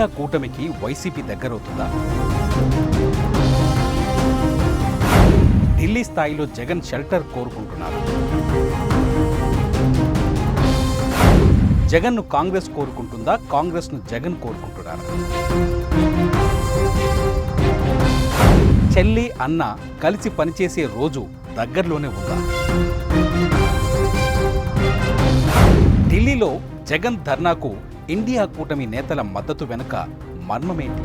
India కూటమికి YCP దగ్గరవుతుందా? Delhi స్థాయిలో Jagan shelter కోరుకుంటున్నారు? జగన్ను కాంగ్రెస్ కోరుకుంటుందా? కాంగ్రెస్ను జగన్ కోరుకుంటున్నారు? చెల్లి అన్న కలిసి పనిచేసే రోజు దగ్గరలోనే ఉందా? ఢిల్లీలో జగన్ ధర్నాకు ఇండియా కూటమి నేతల మద్దతు వెనుక మర్మమేంటి?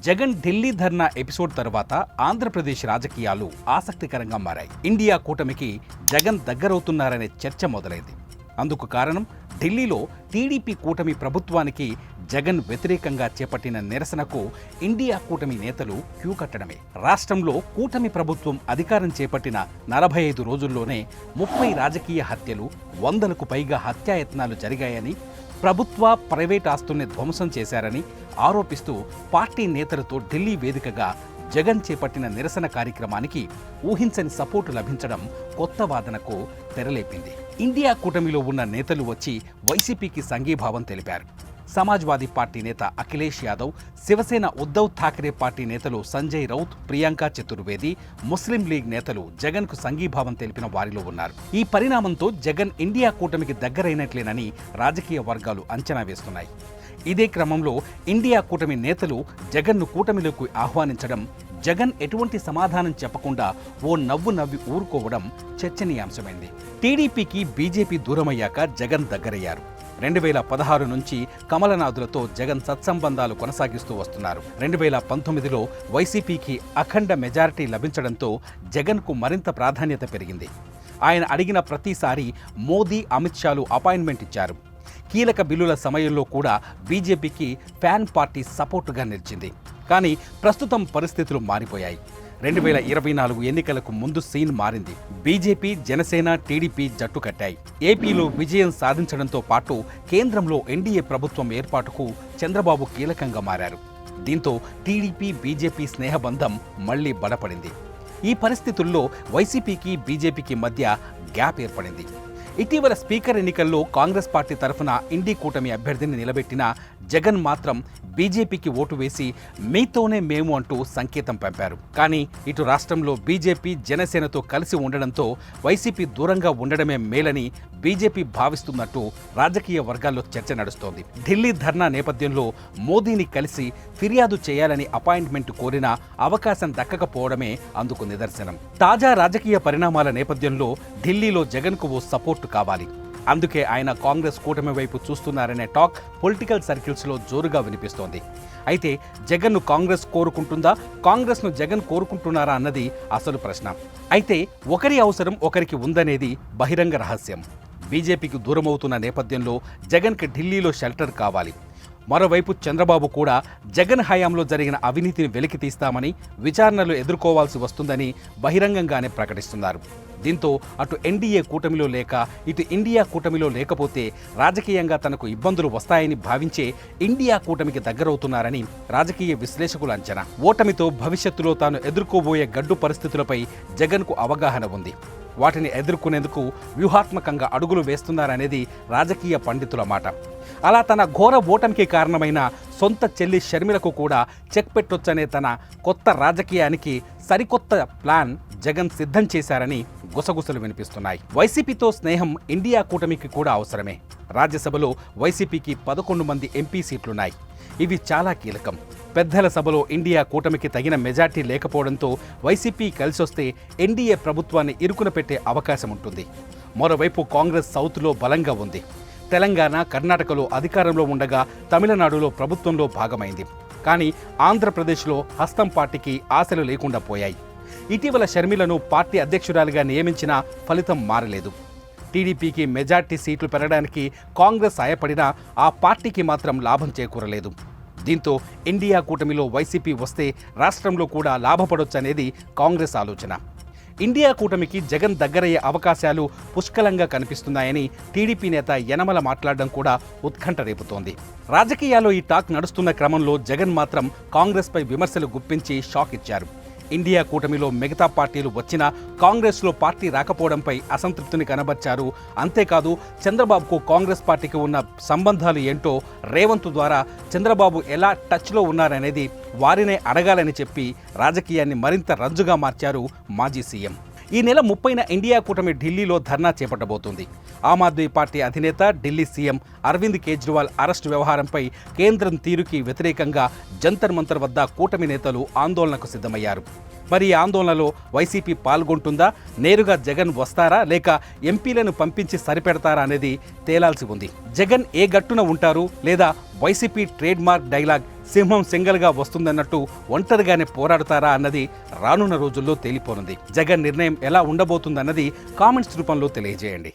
జగన్ ఢిల్లీ ధర్నా ఎపిసోడ్ తర్వాత ఆంధ్రప్రదేశ్ రాజకీయాలు ఆసక్తికరంగా మారాయి. ఇండియా కూటమికి జగన్ దగ్గరవుతున్నారనే చర్చ మొదలైంది. అందుకు కారణం ఢిల్లీలో టీడీపీ కూటమి ప్రభుత్వానికి జగన్ వ్యతిరేకంగా చేపట్టిన నిరసనకు ఇండియా కూటమి నేతలు క్యూ కట్టడమే. రాష్ట్రంలో కూటమి ప్రభుత్వం అధికారం చేపట్టిన నలభై ఐదు రోజుల్లోనే ముప్పై రాజకీయ హత్యలు వందలకు పైగా హత్యాయత్నాలు జరిగాయని ప్రభుత్వ ప్రైవేట్ ఆస్తుల్ని ధ్వంసం చేశారని ఆరోపిస్తూ పార్టీ నేతలతో ఢిల్లీ వేదికగా జగన్ చేపట్టిన నిరసన కార్యక్రమానికి ఊహించని సపోర్టు లభించడం కొత్త వాదనకు తెరలేపింది. ఇండియా కూటమిలో ఉన్న నేతలు వచ్చి వైసీపీకి సంఘీభావం తెలిపారు. సమాజ్వాదీ పార్టీ నేత అఖిలేష్ యాదవ్ శివసేన ఉద్దవ్ ఠాకరే పార్టీ నేతలు సంజయ్ రౌత్ ప్రియాంక చతుర్వేది ముస్లిం లీగ్ నేతలు జగన్కు సంఘీభావం తెలిపిన వారిలో ఉన్నారు. ఈ పరిణామంతో జగన్ ఇండియా కూటమికి దగ్గరైనట్లేనని రాజకీయ వర్గాలు అంచనా వేస్తున్నాయి. ఇదే క్రమంలో ఇండియా కూటమి నేతలు జగన్ను కూటమిలోకి ఆహ్వానించడం జగన్ ఎటువంటి సమాధానం చెప్పకుండా ఓ నవ్వు నవ్వి ఊరుకోవడం చర్చనీయాంశమైంది. టీడీపీకి బీజేపీ దూరమయ్యాక జగన్ దగ్గరయ్యారు. రెండు వేల పదహారు నుంచి కమలనాథులతో జగన్ సత్సంబంధాలు కొనసాగిస్తూ వస్తున్నారు. రెండు వేల పంతొమ్మిదిలో వైసీపీకి అఖండ మెజారిటీ లభించడంతో జగన్కు మరింత ప్రాధాన్యత పెరిగింది. ఆయన అడిగిన ప్రతిసారి మోదీ అమిత్ షాలు అపాయింట్మెంట్ ఇచ్చారు. కీలక బిల్లుల సమయంలో కూడా బీజేపీకి ఫ్యాన్ పార్టీ సపోర్టుగా నిలిచింది. కానీ ప్రస్తుతం పరిస్థితులు మారిపోయాయి. రెండు వేల ఇరవై నాలుగు ఎన్నికలకు ముందు సీన్ మారింది. బీజేపీ జనసేన టీడీపీ జట్టు కట్టాయి. ఏపీలో విజయం సాధించడంతో పాటు కేంద్రంలో ఎన్డీఏ ప్రభుత్వం ఏర్పాటుకు చంద్రబాబు కీలకంగా మారారు. దీంతో టీడీపీ బీజేపీ స్నేహబంధం మళ్ళీ బలపడింది. ఈ పరిస్థితుల్లో వైసీపీకి బీజేపీకి మధ్య గ్యాప్ ఏర్పడింది. ఇటీవల స్పీకర్ ఎన్నికల్లో కాంగ్రెస్ పార్టీ తరఫున ఇండి కూటమి అభ్యర్థిని నిలబెట్టిన జగన్ మాత్రం బీజేపీకి ఓటు వేసి మీతోనే మేము అంటూ సంకేతం పంపారు. కానీ ఇటు రాష్ట్రంలో బీజేపీ జనసేనతో కలిసి ఉండడంతో వైసీపీ దూరంగా ఉండడమే మేలని బీజేపీ భావిస్తున్నట్టు రాజకీయ వర్గాల్లో చర్చ నడుస్తోంది. ఢిల్లీ ధర్నా నేపథ్యంలో మోదీని కలిసి ఫిర్యాదు చేయాలని అపాయింట్మెంట్ కోరిన అవకాశం దక్కకపోవడమే అందుకు నిదర్శనం. తాజా రాజకీయ పరిణామాల నేపథ్యంలో ఢిల్లీలో జగన్కు ఓ సపోర్ట్ కావాలి. అందుకే ఆయన కాంగ్రెస్ కూటమి వైపు చూస్తున్నారనే టాక్ పొలిటికల్ సర్కిల్స్లో జోరుగా వినిపిస్తోంది. అయితే జగన్ను కాంగ్రెస్ కోరుకుంటుందా? కాంగ్రెస్ను జగన్ కోరుకుంటున్నారా అన్నది అసలు ప్రశ్న. అయితే ఒకరి అవసరం ఒకరికి ఉందనేది బహిరంగ రహస్యం. బీజేపీకి దూరమవుతున్న నేపథ్యంలో జగన్కి ఢిల్లీలో షెల్టర్ కావాలి. మరోవైపు చంద్రబాబు కూడా జగన్ హయాంలో జరిగిన అవినీతిని వెలికి తీస్తామని విచారణలు ఎదుర్కోవాల్సి వస్తుందని బహిరంగంగానే ప్రకటిస్తున్నారు. దీంతో అటు ఎన్డీఏ కూటమిలో లేక ఇటు ఇండియా కూటమిలో లేకపోతే రాజకీయంగా తనకు ఇబ్బందులు వస్తాయని భావించే ఇండియా కూటమికి దగ్గరవుతున్నారని రాజకీయ విశ్లేషకుల అంచనా. ఓటమితో భవిష్యత్తులో తాను ఎదుర్కోబోయే గడ్డు పరిస్థితులపై జగన్కు అవగాహన ఉంది. వాటిని ఎదుర్కొనేందుకు వ్యూహాత్మకంగా అడుగులు వేస్తున్నారనేది రాజకీయ పండితుల మాట. అలా తన ఘోర ఓటమికి కారణమైన సొంత చెల్లి షర్మిలకు కూడా చెక్ పెట్టొచ్చనే తన కొత్త రాజకీయానికి సరికొత్త ప్లాన్ జగన్ సిద్ధం చేశారని గుసగుసలు వినిపిస్తున్నాయి. వైసీపీతో స్నేహం ఇండియా కూటమికి కూడా అవసరమే. రాజ్యసభలో వైసీపీకి పదకొండు మంది ఎంపీ సీట్లున్నాయి. ఇవి చాలా కీలకం. పెద్దల సభలో ఇండియా కూటమికి తగిన మెజార్టీ లేకపోవడంతో వైసీపీ కలిసొస్తే ఎన్డీఏ ప్రభుత్వాన్ని ఇరుకున పెట్టే అవకాశం ఉంటుంది. మరోవైపు కాంగ్రెస్ సౌత్లో బలంగా ఉంది. తెలంగాణ కర్ణాటకలో అధికారంలో ఉండగా తమిళనాడులో ప్రభుత్వంలో భాగమైంది. కానీ ఆంధ్రప్రదేశ్లో హస్తం పార్టీకి ఆశలు లేకుండా పోయాయి. ఇటీవల షర్మిలను పార్టీ అధ్యక్షురాలిగా నియమించినా ఫలితం మారలేదు. టీడీపీకి మెజార్టీ సీట్లు పెరగడానికి కాంగ్రెస్ సాయపడినా ఆ పార్టీకి మాత్రం లాభం చేకూరలేదు. దీంతో ఇండియా కూటమిలో వైసీపీ వస్తే రాష్ట్రంలో కూడా లాభపడొచ్చనేది కాంగ్రెస్ ఆలోచన. ఇండియా కూటమికి జగన్ దగ్గరయ్యే అవకాశాలు పుష్కలంగా కనిపిస్తున్నాయని టీడీపీ నేత యనమల మాట్లాడడం కూడా ఉత్కంఠ రేపుతోంది. రాజకీయాల్లో ఈ టాక్ నడుస్తున్న క్రమంలో జగన్ మాత్రం కాంగ్రెస్పై విమర్శలు గుప్పించి షాక్ ఇచ్చారు. ఇండియా కూటమిలో మిగతా పార్టీలు వచ్చినా కాంగ్రెస్లో పార్టీ రాకపోవడంపై అసంతృప్తిని కనబర్చారు. అంతేకాదు చంద్రబాబుకు కాంగ్రెస్ పార్టీకి ఉన్న సంబంధాలు ఏంటో రేవంత్ ద్వారా చంద్రబాబు ఎలా టచ్లో ఉన్నారనేది వారినే అడగాలని చెప్పి రాజకీయాన్ని మరింత రంజుగా మార్చారు మాజీ సీఎం. ఈ నెల ముప్పైన ఇండియా కూటమి ఢిల్లీలో ధర్నా చేపట్టబోతోంది. ఆమ్ ఆద్మీ పార్టీ అధినేత ఢిల్లీ సీఎం అరవింద్ కేజ్రీవాల్ అరెస్టు వ్యవహారంపై కేంద్రం తీరుకి వ్యతిరేకంగా జంతర్ మంతర్ వద్ద కూటమి నేతలు ఆందోళనకు సిద్ధమయ్యారు. మరి ఈ ఆందోళనలో వైసీపీ పాల్గొంటుందా? నేరుగా జగన్ వస్తారా? లేక ఎంపీలను పంపించి సరిపెడతారా అనేది తేలాల్సి ఉంది. జగన్ ఏ గట్టున ఉంటారు? లేదా వైసీపీ ట్రేడ్ మార్క్ డైలాగ్ సింహం సింగల్గా వస్తుందన్నట్టు ఒంటరిగానే పోరాడతారా అన్నది రానున్న రోజుల్లో తేలిపోనుంది. జగన్ నిర్ణయం ఎలా ఉండబోతుందన్నది కామెంట్స్ రూపంలో తెలియజేయండి.